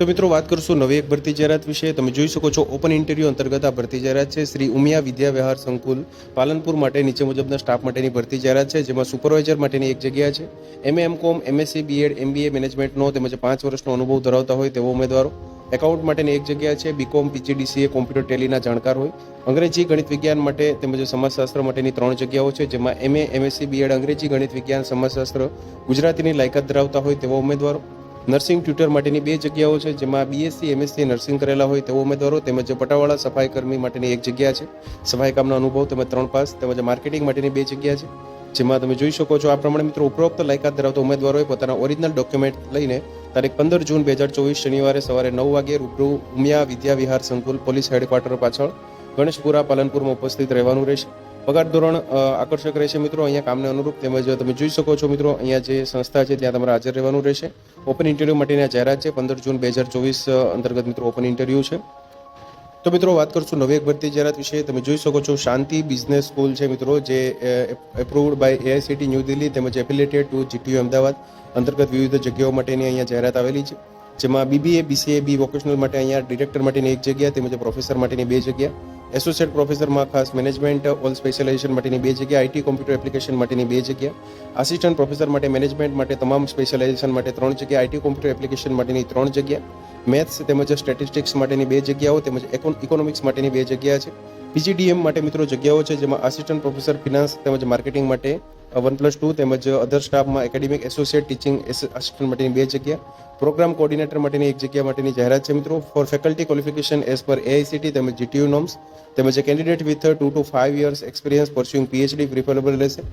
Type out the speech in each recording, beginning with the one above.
તો મિત્રો વાત કરશું નવી એક ભરતી જાહેરાત વિશે. તમે જોઈ શકો છો ઓપન ઇન્ટરવ્યુ અંતર્ગત આ ભરતી જાહેરાત છે. શ્રી ઉમિયા વિદ્યા વિહાર સંકુલ, પાલનપુર માટે નીચે મુજબના સ્ટાફ માટેની ભરતી જાહેરાત છે, જેમાં સુપરવાઇઝર માટેની એક જગ્યા છે. એમએ એમ કોમ એમએસસી બીએડ એમબીએ મેનેજમેન્ટનો તેમજ પાંચ વર્ષનો અનુભવ ધરાવતા હોય તેવો ઉમેદવારો. એકાઉન્ટ માટેની એક જગ્યા છે બીકોમ પીજીડીસીએ કોમ્પ્યુટર ટેલીના જાણકાર હોય. અંગ્રેજી ગણિત વિજ્ઞાન માટે તેમજ સમાજશાસ્ત્ર માટેની ત્રણ જગ્યાઓ છે, જેમાં એમએ એમએસસી બીએડ અંગ્રેજી ગણિત વિજ્ઞાન, સમાજશાસ્ત્ર ગુજરાતીની લાયકાત ધરાવતા હોય તેવા ઉમેદવારો. નર્સિંગ ટ્યુટર માટેની બે જગ્યાઓ છે, જેમાં બીએસસી એમએસસી નર્સિંગ કરેલા હોય તેવો ઉમેદવારો તેમજ પટાવાળા સફાઈ કર્મી માટેની એક જગ્યા છે. સફાઈ કામનો અનુભવ તેમજ ત્રણ પાસ તેમજ માર્કેટિંગ માટેની બે જગ્યા છે, જેમાં તમે જોઈ શકો છો આ પ્રમાણે મિત્રો ઉપરોક્ત લાયકાત ધરાવતા ઉમેદવારોએ પોતાના ઓરિજિનલ ડોક્યુમેન્ટ લઈને તારીખ પંદર જૂન બે હજાર ચોવીસ શનિવારે સવારે નવ વાગે રૂબરૂ ઉમિયા વિદ્યા વિહાર સંકુલ પોલીસ હેડક્વાર્ટર પાછળ ગણેશપુરા, પાલનપુરમાં ઉપસ્થિત રહેવાનું રહેશે. પગાર ધોરણ આકર્ષક રહેશે મિત્રો. અહીંયા કામને અનુરૂપ તેમજ તમે જોઈ શકો છો મિત્રો, અહીંયા જે સંસ્થા છે ત્યાં તમારે હાજર રહેવાનું રહેશે. ઓપન ઇન્ટરવ્યૂ માટેની જાહેરાત છે. પંદર જૂન બે હજાર ચોવીસ અંતર્ગત મિત્રો ઓપન ઇન્ટરવ્યૂ છે. તો મિત્રો વાત કરશું નવી ભરતી જાહેરાત વિશે. તમે જોઈ શકો છો શાંતિ બિઝનેસ સ્કૂલ છે મિત્રો, જે approved by AICTE new Delhi તેમજ એફિલેટેડ ટુ જીટીયુ અમદાવાદ અંતર્ગત વિવિધ જગ્યાઓ માટેની અહીંયા જાહેરાત આવેલી છે. જેમાં બીબીએ બીસીએ બી વોકેશનલ માટે અહીંયા ડિરેક્ટર માટેની એક જગ્યા, તેમજ પ્રોફેસર માટેની બે જગ્યા. એસોસિએટ પ્રોફેસરમાં ખાસ મેનેજમેન્ટ ઓલ સ્પેશિયલાઇઝેશન માટેની બે જગ્યા આઈટી કોમ્પ્યુટર એપ્લિકેશન માટેની બે જગ્યા. આસિસ્ટન્ટ પ્રોફેસર માટે મેનેજમેન્ટ માટે તમામ સ્પેશિયલાઇઝેશન માટે ત્રણ જગ્યા આઈટી કોમ્પ્યુટર એપ્લિકેશન માટેની ત્રણ જગ્યા. મેથ્સ તેમજ સ્ટેટિસ્ટિક્સ માટેની બે જગ્યાઓ તેમજ ઇકોનોમિક્સ માટેની બે જગ્યા છે. પીજીડીએમ માટે મિત્રો જગ્યાઓ છે જેમાં આસિસ્ટન્ટ પ્રોફેસર ફિનાન્સ તેમજ માર્કેટિંગ માટે વન પ્લસ ટુ તેમજ અધર સ્ટાફમાં એકેડેમિક એસોસિએટ ટીચિંગ આસિસ્ટન્ટ માટેની બે જગ્યા. પ્રોગ્રામ કોર્ડિનેટર માટેની એક જગ્યા માટેની જાહેરાત છે મિત્રો. ફોર ફેકલ્ટી ક્વોલિફિકેશન એઝ પર એઆઈસીટી તેમજ જીટીયુ નોમ્સ તેમજ candidate with two to five years experience pursuing PhD preferable રહેશે.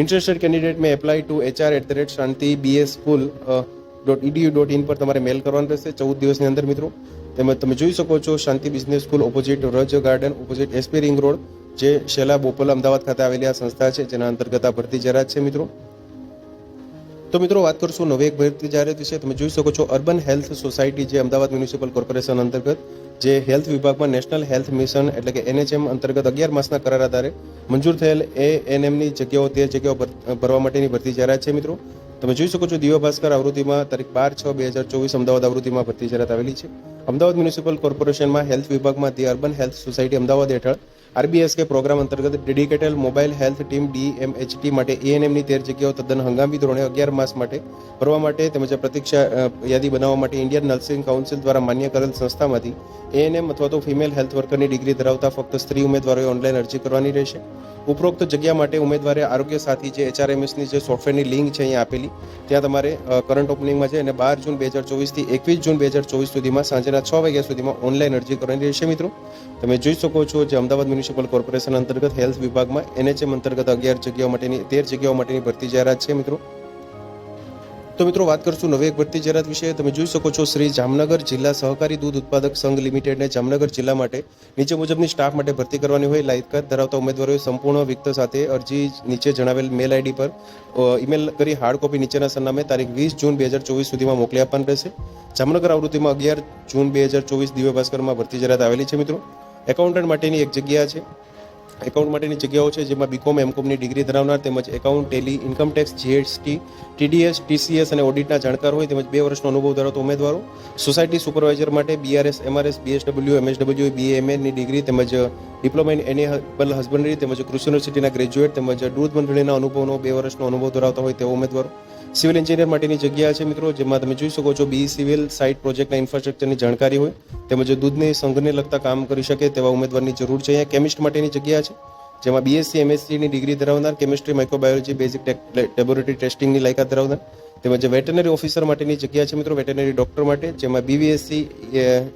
Interested candidate may apply to HR at the rate Shanti BS school dot EDU dot in પર તમારે મેલ કરવાનું રહેશે. ચૌદ દિવસની અંદર મિત્રો. તેમજ તમે જોઈ શકો છો Shanti business school opposite Raj garden opposite SP ring road જે શેલા બોપલ અમદાવાદ ખાતે આવેલી આ સંસ્થા છે, જેના અંતર્ગત આ ભરતી જાહેરાત છે, મિત્રો. તો મિત્રો, વાત કરશું નવી એક ભરતી જાહેરાત વિશે. તમે જોઈ શકો છો અર્બન હેલ્થ સોસાયટી જે અમદાવાદ મ્યુનિસિપલ કોર્પોરેશન અંતર્ગત, જે હેલ્થ વિભાગમાં નેશનલ હેલ્થ મિશન એટલે કે એનએચએમ અંતર્ગત અગિયાર માસના કરાર આધારે મંજૂર થયેલ એ એનએમની જગ્યાઓ તે જગ્યાઓ ભરવા માટેની ભરતી જાહેરાત છે, મિત્રો. તમે જોઈ શકો છો દિવ્ય ભાસ્કર આવૃત્તિમાં તારીખ બાર છ બે હજાર ચોવીસ અમદાવાદ આવૃત્તિમાં ભરતી જાહેરાત આવેલી છે. અમદાવાદ મ્યુનિસિપલ કોર્પોરેશનમાં હેલ્થ વિભાગમાં the urban health society Ahmedabad હેઠળ આરબીએસકે પ્રોગ્રામ અંતર્ગત dedicated mobile health team DMHT માટે એએનએમની તેર જગ્યાઓ તદ્દન હંગામી ધોરણે અગિયાર માસ માટે ભરવા માટે તેમજ પ્રતીક્ષા યાદી બનાવવા માટે ઇન્ડિયન નર્સિંગ કાઉન્સિલ દ્વારા માન્ય કરેલ સંસ્થામાંથી એએનએમ અથવા તો ફિમેલ હેલ્થ વર્કરની ડિગ્રી ધરાવતા ફક્ત સ્ત્રી ઉમેદવારોએ ઓનલાઈન અરજી કરવાની રહેશે. ઉપરોક્ત જગ્યા માટે ઉમેદવારે આરોગ્ય સાથી જે એચઆરએમએસની જે સોફ્ટવેરની લિંક છે અહીંયા આપેલી, ત્યાં તમારે કરંટ ઓપનિંગમાં છે અને બાર જૂન બે હજાર ચોવીસથી એકવીસ જૂન બે હજાર ચોવીસ સુધીમાં સાંજના છ વાગ્યા સુધીમાં ઓનલાઈન અરજી કરવાની રહેશે મિત્રો. તમે જોઈ શકો છો જે અમદાવાદ મ્યુનિસિપલ કોર્પોરેશન અંતર્ગત હેલ્થ વિભાગમાં એનએચએમ અંતર્ગત અગિયાર જગ્યાઓ માટેની, તેર જગ્યાઓ માટેની ભરતી જાહેરાત છે મિત્રો. તો મિત્રો વાત કરશું નવી એક ભરતી જાહેરાત વિશે. તમે જોઈ શકો છો શ્રી જામનગર જિલ્લા સહકારી દૂધ ઉત્પાદક સંઘ લિમિટેડને જામનગર જિલ્લા માટે નીચે મુજબની સ્ટાફ માટે ભરતી કરવાની હોય લાયકાત ધરાવતા ઉમેદવારોએ સંપૂર્ણ વિગત સાથે અરજી નીચે જણાવેલ મેલ આઈડી પર ઈમેલ કરી હાર્ડ કોપી નીચેના સરનામે તારીખ વીસ જૂન બે હજાર ચોવીસ સુધીમાં મોકલી આપવાનું રહેશે. જામનગર આવૃત્તિમાં અગિયાર જૂન બે હજાર ચોવીસ દિવ્ય ભાસ્કરમાં ભરતી જાહેરાત આવેલી છે મિત્રો. એકાઉન્ટન્ટ માટેની એક જગ્યા છે. એકાઉન્ટ માટેની જગ્યાઓ છે, જેમાં બીકોમ એમકોમની ડિગ્રી ધરાવનાર તેમજ account Tally income tax GST TDS TCS અને ઓડિટના જાણકાર હોય તેમજ બે વર્ષનો અનુભવ ધરાવતા ઉમેદવારો. સોસાયટી સુપરવાઇઝર માટે બીઆરએસ એમઆરએસ બીએસડબલ્યુ એમએસડબલ્યુ બીએમએની ડિગ્રી તેમજ ડિપ્લોમા ઇન એનિબલ હસબન્ડરી તેમજ કૃષિ યુનિવર્સિટીના ગ્રેજ્યુએટ તેમજ દૂધ મંડળીના અનુભવનો બે વર્ષનો અનુભવ ધરાવતા હોય તેવા ઉમેદવારો. સિવિલ એન્જિનિયર માટેની જગ્યા છે મિત્રો, જેમાં તમે જોઈ શકો છો બી સિવિલ સાઇટ પ્રોજેક્ટના ઇન્ફ્રાસ્ટ્રક્ચરની જાણકારી હોય, તેમજ દૂધની, સંઘને લગતા કામ કરી શકે તેવા ઉમેદવારની જરૂર છે. અહીંયા કેમિસ્ટ માટેની જગ્યા છે, જેમાં બીએસસી એમએસસીની ડિગ્રી ધરાવનાર કેમિસ્ટ્રી માઇક્રોબાયોલોજી બેઝિક લેબોરેટરી ટેસ્ટિંગની લાયકાત ધરાવનાર, તેમજ વેટરનરી ઓફિસર માટેની જગ્યા છે મિત્રો વેટરનરી ડોક્ટર માટે, જેમાં બીવીએસસી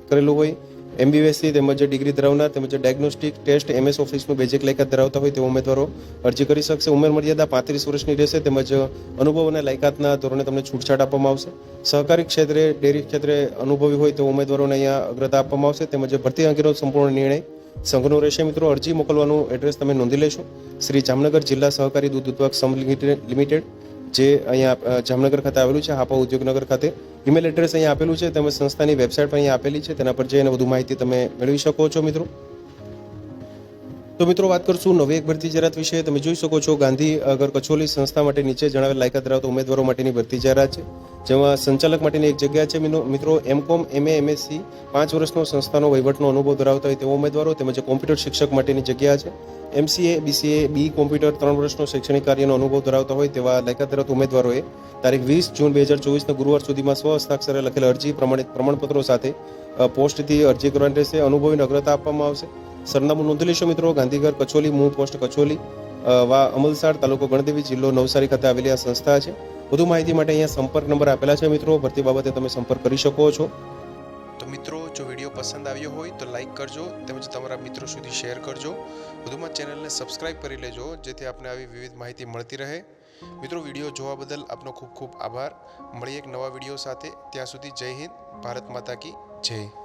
કરેલું હોય એમબીબીએસસી તેમજ ડિગ્રી ધરાવનાર તેમજ ડાયગ્નોસ્ટિક ટેસ્ટ એમએસ ઓફિસનું બેઝિક લાયકાત ધરાવતા હોય તેવા ઉમેદવારો અરજી કરી શકશે. ઉંમર મર્યાદા પાંત્રીસ વર્ષની રહેશે તેમજ અનુભવ અને લાયકાતના ધોરણે તમને છૂટછાટ આપવામાં આવશે. સહકારી ક્ષેત્રે, ડેરી ક્ષેત્રે અનુભવી હોય તેવા ઉમેદવારોને અહીંયા અગ્રતા આપવામાં આવશે તેમજ ભરતી અંગેનો સંપૂર્ણ નિર્ણય સંઘનો રહેશે. મિત્રો, અરજી મોકલવાનું એડ્રેસ તમે નોંધી લેશો. શ્રી જામનગર જિલ્લા સહકારી દૂધ ઉત્પાદક સંઘ લિમિટેડ. જે અહીંયા જામનગર ખાતે આવેલું છે, હાપા ઉદ્યોગનગર ખાતે. ઈમેલ એડ્રેસ અહીંયા આપેલું છે, તેમજ સંસ્થાની વેબસાઇટ પણ અહીંયા આપેલી છે, તેના પર જઈને વધુ માહિતી તમે મેળવી શકો છો મિત્રો. તો મિત્રો વાત કરશું નવી એક ભરતી જાહેરાત વિશે. તમે જોઈ શકો છો ગાંધી અગર કચોલી સંસ્થા માટે નીચે જણાવેલ લાયકાત ધરાવતા ઉમેદવારો માટેની ભરતી જાહેરાત છે, જેમાં સંચાલક માટેની એક જગ્યા છે. મિત્રો- એમકોમ, એમએ, એમએસસી પાંચ વર્ષનો સંસ્થાનો વહીવટનો અનુભવ ધરાવતા હોય તેવા ઉમેદવારો તેમજ કોમ્પ્યુટર શિક્ષક માટેની જગ્યા છે. એમસીએ, બીસીએ, બી કોમ્પ્યુટર ત્રણ વર્ષનો શૈક્ષણિક કાર્યનો અનુભવ ધરાવતા હોય તેવા લાયકાત ધરાવતા ઉમેદવારોએ તારીખ વીસ જૂન બે હજાર ચોવીસના ગુરુવાર સુધીમાં સ્વ હસ્તાક્ષરે લખેલ અરજી પ્રમાણિત પ્રમાણપત્રો સાથે પોસ્ટથી અરજી કરવાની રહેશે. અનુભવીને અગ્રતા આપવામાં આવશે. સરનામું નોંધી લેશો મિત્રો. ગાંધીઘર કચોલી મૂળ પોસ્ટ કચોલી વા, અમલસાડ તાલુકો ગણદેવી જિલ્લો નવસારી ખાતે આવેલી આ સંસ્થા છે. વધુ માહિતી માટે અહીંયા સંપર્ક નંબર આપેલા છે મિત્રો. ભરતી બાબતે તમે સંપર્ક કરી શકો છો. તો મિત્રો, જો વીડિયો પસંદ આવ્યો હોય તો લાઈક કરજો તેમજ તમારા મિત્રો સુધી શેર કરજો. વધુમાં ચેનલને સબસ્ક્રાઇબ કરી લેજો, જેથી આપને આવી વિવિધ માહિતી મળતી રહે. મિત્રો, વીડિયો જોવા બદલ આપનો ખૂબ ખૂબ આભાર. મળીએ એક નવા વીડિયો સાથે. ત્યાં સુધી જય હિન્દ, ભારત માતા કી જય.